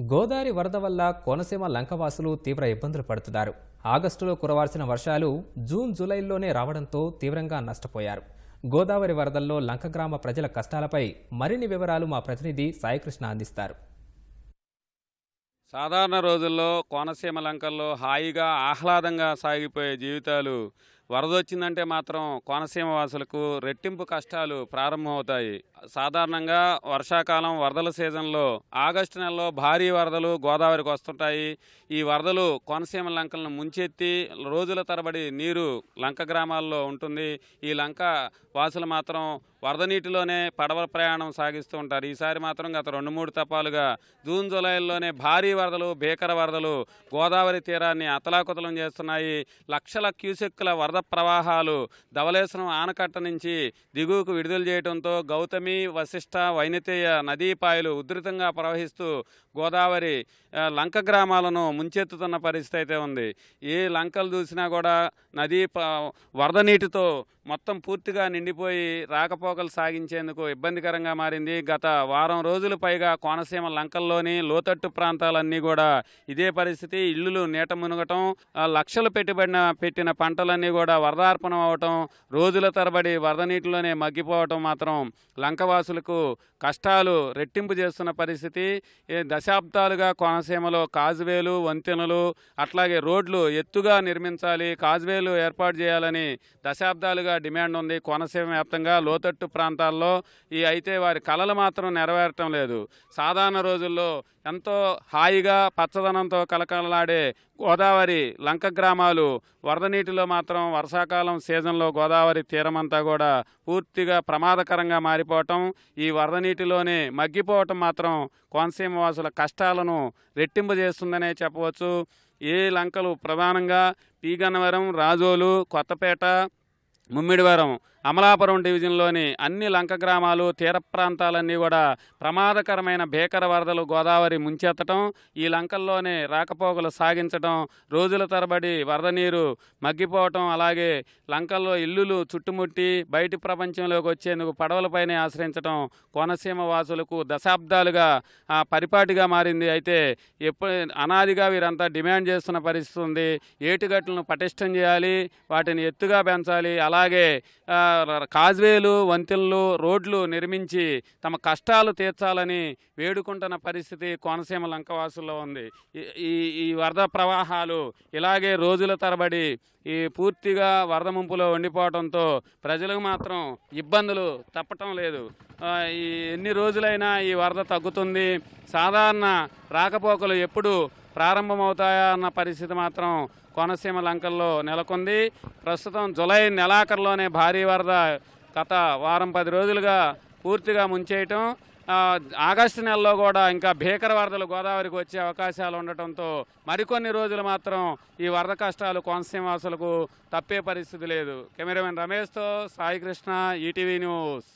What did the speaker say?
గోదావరి వరద వల్ల కోనసీమ లంకవాసులు తీవ్ర ఇబ్బందులు పడుతున్నారు. ఆగస్టులో కురవాల్సిన వర్షాలు జూన్ జూలైలోనే రావడంతో తీవ్రంగా నష్టపోయారు. గోదావరి వరదల్లో లంక గ్రామ ప్రజల కష్టాలపై మరిన్ని వివరాలు మా ప్రతినిధి సాయికృష్ణ అందిస్తారు. సాధారణ రోజుల్లో కోనసీమ లంకల్లో హాయిగా ఆహ్లాదంగా సాగిపోయే జీవితాలు వరద వచ్చిందంటే మాత్రం కోనసీమ వాసులకు రెట్టింపు కష్టాలు ప్రారంభమవుతాయి. సాధారణంగా వర్షాకాలం వరదల సీజన్లో ఆగస్టు నెలలో భారీ వరదలు గోదావరికి వస్తుంటాయి. ఈ వరదలు కోనసీమ లంకలను ముంచెత్తి రోజుల తరబడి నీరు లంక గ్రామాల్లో ఉంటుంది. ఈ లంక వాసులు మాత్రం వరద నీటిలోనే పడవ ప్రయాణం సాగిస్తూ ఉంటారు. ఈసారి మాత్రం గత రెండు మూడు తపాలుగా జూన్ జూలైలోనే భారీ వరదలు భీకర వరదలు గోదావరి తీరాన్ని అతలాకుతలం చేస్తున్నాయి. లక్షల క్యూసెక్కుల వరద ప్రవాహాలు ధవళేశ్వరం ఆనకట్ట నుంచి దిగువకు విడుదల చేయడంతో గౌతమి వశిష్ట వైనతేయ నదీపాయలు ఉధృతంగా ప్రవహిస్తూ గోదావరి లంక గ్రామాలను ముంచెత్తుతున్న పరిస్థితి అయితే ఉంది. ఏ లంకలు చూసినా కూడా నదీ ప- వరద నీటితో మొత్తం పూర్తిగా నిండిపోయి రాకపోకలు సాగించేందుకు ఇబ్బందికరంగా మారింది. గత వారం రోజులు పైగా కోనసీమ లంకల్లోని లోతట్టు ప్రాంతాలన్నీ కూడా ఇదే పరిస్థితి. ఇల్లులు నీట మునగటం లక్షలు పెట్టుబడిన పెట్టిన పంటలన్నీ కూడా వరదార్పణం అవటం రోజుల తరబడి వరద నీటిలోనే మగ్గిపోవటం మాత్రం లంకవాసులకు కష్టాలు రెట్టింపు చేస్తున్న పరిస్థితి. దశాబ్దాలుగా కోనసీమలో కాజువేలు వంతెనలు అట్లాగే రోడ్లు ఎత్తుగా నిర్మించాలి కాజువేలు ఏర్పాటు చేయాలని దశాబ్దాలుగా డిమాండ్ ఉంది. కోనసీమ వ్యాప్తంగా లోతట్టు ప్రాంతాల్లో ఈ అయితే వారి కళలు మాత్రం నెరవేరటం లేదు. సాధారణ రోజుల్లో ఎంతో హాయిగా పచ్చదనంతో కలకలలాడే గోదావరి లంక గ్రామాలు వరద నీటిలో మాత్రం వర్షాకాలం సీజన్లో గోదావరి తీరమంతా కూడా పూర్తిగా ప్రమాదకరంగా మారిపోవటం ఈ వరద నీటిలోనే మగ్గిపోవటం మాత్రం కోనసీమ వాసుల కష్టాలను రెట్టింపు చేస్తుందనే చెప్పవచ్చు. ఏ లంకలు ప్రధానంగా పీగన్నవరం రాజోలు కొత్తపేట ముమ్మిడివరం అమలాపురం డివిజన్లోని అన్ని లంక గ్రామాలు తీర ప్రాంతాలన్నీ కూడా ప్రమాదకరమైన భీకర వరదలు గోదావరి ముంచెత్తటం ఈ లంకల్లోనే రాకపోకలు సాగించటం రోజుల తరబడి వరద నీరు మగ్గిపోవటం అలాగే లంకల్లో ఇల్లులు చుట్టుముట్టి బయటి ప్రపంచంలోకి వచ్చేందుకు పడవలపైనే ఆశ్రయించడం కోనసీమ వాసులకు దశాబ్దాలుగా పరిపాటిగా మారింది. అయితే ఎప్పుడు అనాదిగా వీరంతా డిమాండ్ చేస్తున్న పరిస్థితి ఉంది. ఏటుగట్లను పటిష్టం చేయాలి వాటిని ఎత్తుగా పెంచాలి అలాగే కాజ్వేలు వంతెనలు రోడ్లు నిర్మించి తమ కష్టాలు తీర్చాలని వేడుకుంటున్న పరిస్థితి కోనసీమ లంకవాసుల్లో ఉంది. ఈ- ఈ వరద ప్రవాహాలు ఇలాగే రోజుల తరబడి ఈ పూర్తిగా వరద ముంపులో ఉండిపోవడంతో ప్రజలకు మాత్రం ఇబ్బందులు తప్పటం లేదు. ఎన్ని రోజులైనా ఈ వరద తగ్గుతుంది. సాధారణ రాకపోకలు ఎప్పుడు ప్రారంభమవుతాయా అన్న పరిస్థితి మాత్రం కోనసీమ లంకల్లో నెలకొంది. ప్రస్తుతం జులై నెలాఖరులోనే భారీ వరద గత వారం పది రోజులుగా పూర్తిగా ముంచేయటం. ఆగస్టు నెలలో కూడా ఇంకా భీకర వరదలు గోదావరికి వచ్చే అవకాశాలు ఉండటంతో మరికొన్ని రోజులు మాత్రం ఈ వరద కష్టాలు కోనసీమ వాసులకు తప్పే పరిస్థితి లేదు. కెమెరామెన్ రమేష్తో సాయికృష్ణ ఈటీవీ న్యూస్.